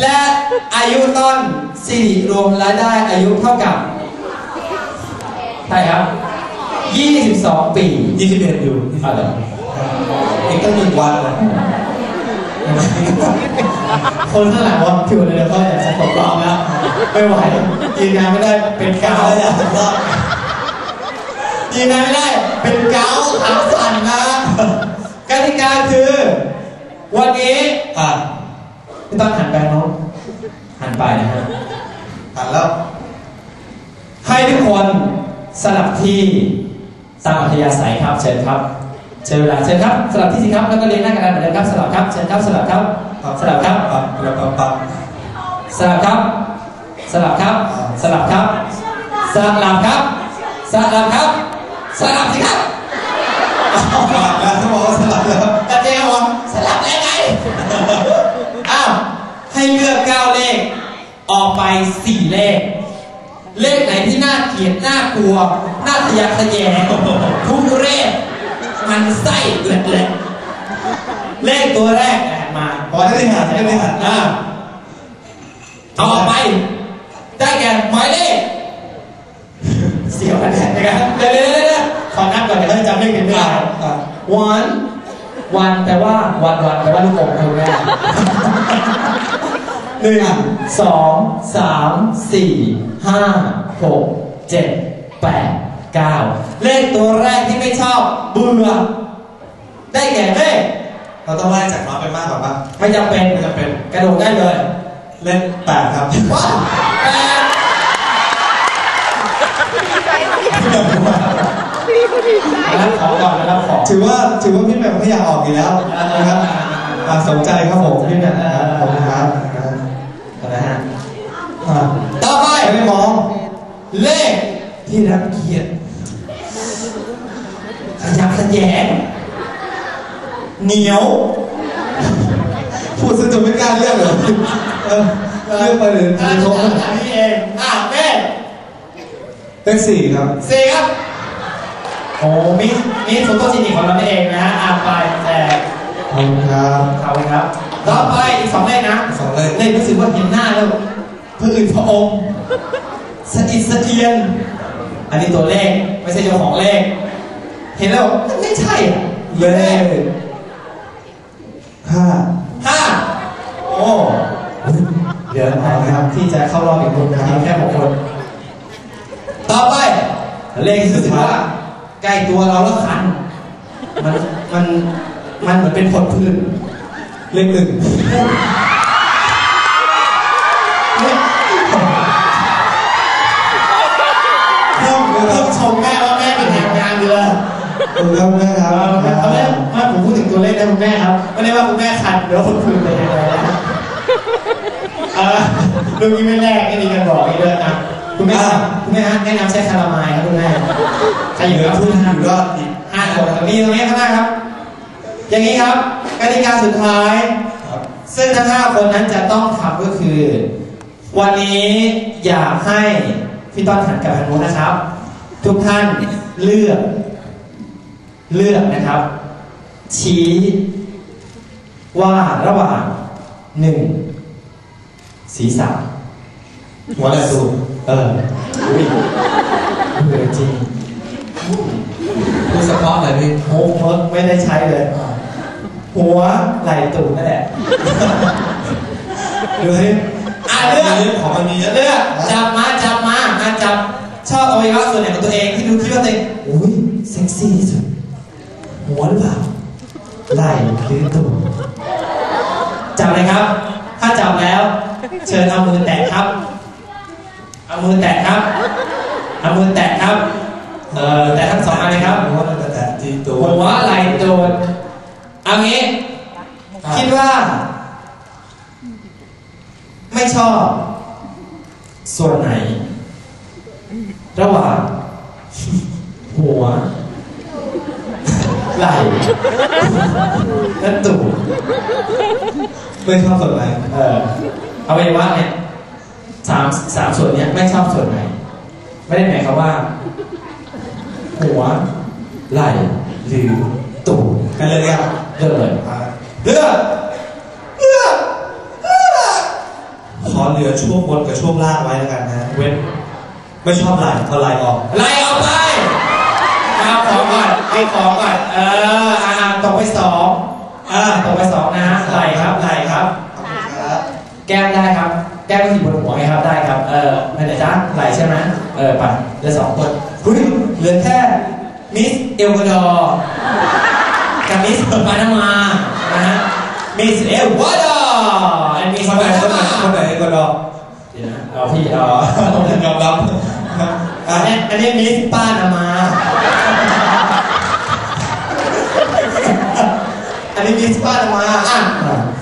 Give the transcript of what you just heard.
และอายุต้นสิริรวมรายได้อายุเท่ากับใช่ครับ 22 ปียี่สิบเอ็ดอยู่เอาเลยอีกตั้งหนึ่งวันเลยคนข้างหลังว่าผิวเลยก็อยากจะตกรอบแล้วไม่ไหวยืนยันไม่ได้เป็นกาวอะไรอะรอดยืนยันไม่ได้เป็นกาวขาสั่นนะกติกาคือ วันนี้อะ ไม่ต้องหันไปน้องหันไปนะฮะอ่านแล้วให้ทุกคนสลับที่ตามอัธยาศัยครับเชิญครับเชิญเวลาเชิญครับสลับที่สิครับแล้วก็เรียนหน้ากระดานเหมือนเดิมครับสลับครับเชิญครับสลับครับสลับครับปั๊บปั๊บปั๊บปั๊บสลับครับสลับครับสลับครับสลับครับสลับครับสลับสิครับ สี่เลข เลขไหนที่น่าเกลียดน่ากลัว น่าทะยานทะแยงทุกเลขมันไส้เกล็ดเลยเลขตัวแรกอะมาพอได้หันได้หันอ่าเอาอไป ได้แก่หมายเลขเสียวกันแน่นะครับเดี๋ยวเดี๋ยวเดี๋ยวขอนับก่อนเดี๋ยวจะจำเลขผิดไม่ได้อะวันวันแปลว่าวันวันแปลว่าลูกอมคุณแม่ หนึ่งสองสามสี่ห้าหกเจ็ดแปดเก้าเลขตัวแรกที่ไม่ชอบเบื่อได้แก่เลขเราต้องไล่จากน้อยไปมากกว่าปะไม่จำเป็นไม่จำเป็นกระโดดได้เลย เล่นแปดครับว้าวแปดรับของก่อนรับของถือว่าถือว่าพี่แหม่มเขาอยากออกอยู่แล้วนะครับอะสนใจครับผมพี่แหม่มครับขอบคุณครับนะฮะอะ ต่อไปไม่ได้มองเลขที่รังเกียจขยับขยแยงเหนียว พูดซะจนไม่กล้าเลือกเลยเออเลือกไปเลยอ่าจะจะชมทำอันนี้เองอะแม่เลขสี่ครับสี่ครับโอ้มีมีโฟโต้ซินิของเราเองนะฮะอะไปแต่ขอบคุณครับเขาเลยครับต่อไปอีกสองเลขนะสองเลขเลขรู้สึกว่าเห็นหน้าแล้ว เพื่ออื่นพระองค์สะอิดสะเอียน อันนี้ตัวเลขไม่ใช่เจ้าของเลขเห็นแล้วมันไม่ใช่อะเลขห้าห้าโอ้เดี๋ยวนะครับ ที่จะเข้ารอบอีกคนนะครับแค่หกคน ต่อไป เลขที่รู้สึกว่าใกล้ตัวเราแล้วคัน มันมันมันเหมือนเป็นผลพื้นเลขหนึ่ง คุณครับแม่ครับเอาแม่แม่ผมพูดถึงตัวเลขนะคุณแม่ครับไม่ได้ว่าคุณแม่คันหรือว่าคนคืนเลยนะเออลุงนี้ไม่แรกไม่มีกันบอกอีกด้วยนะคุณแม่ครับคุณแม่ฮะแนะนำใช้คาราไมล์ครับคุณแม่ใครอยู่กับทุนอยู่รอดอีกห้าคนตรงนี้ตรงนี้ข้างหน้าครับ อย่างนี้ครับกติกาสุดท้ายซึ่งทั้งห้าคนนั้นจะต้องทำก็คือ วันนี้อยากให้พี่ต้อนหันกับทางโน้นนะครับ ทุกท่านเลือก เลือกนะครับ ชี้ว่าระหว่างหนึ่งศีรษะหัวไหล่ตูเอออุ้ยเอจริงพูดเฉพาะเลยพี่โฮมเวิร์ไม่ได้ใช้เลย หัวไหล่ตูดนั่นแหละดูให้อะเลือกของมันมีเยอะเลือกจับมาจับมาอะจับชอบอวัยวะส่วนไหนของตัวเองที่ดูคิดว่าตัวเองอุ้ยเซ็กซี่ที่สุด หัวหรือเปล่าไหล่หรือตูดจับเลยครับ ถ้าจับแล้ว เชิญเอามือแตะครับ เอามือแตะครับ เอามือแตะครับ เออแตะทั้งสองอันเลยครับหัวแต่แต่ที่ตัวหัวไหล่ตูดเอางี้ คิดว่า ไม่ชอบส่วนไหน ระหว่างหัว ไหลและตูดไม่ชอบส่วนไหนเออเอาไว้ว่าเนี่ยสามสามส่วนเนี้ยไม่ชอบส่วนไหน ไม่ได้หมายความว่า หัว ไหล่หรือตูดกันเลยครับเลือกเลยเลือกเลือกเลือเหลือช่วงบนกับช่วงล่างไว้แล้วกันนะ เว้น ไม่ชอบไหล่เอาไหล่ออกไล่ออกไป เอาของก่อนเอาของก่อนเอออ่าตกไปสองอ่าตกไปสองนะฮะไหลครับไหลครับครับแก้มได้ครับ แก้มที่บนหัวไงครับได้ครับ เออไม่ไหนจ๊ะไหลใช่ไหมเออไปเหลือสองคนเฮ้ยเหลือแค่มิสเอลกวาดอร์กับมิสปานามานะฮะมิสเอลกวาดอร์และมิสคนไหนปานาคนไหนมาคนไหนก็ดอกเดี๋ยวนะเอาพี่เอายอมรับครับอัอะนนี้อันนี้มิสป้านามา อันนี้มิสป้านามาอะ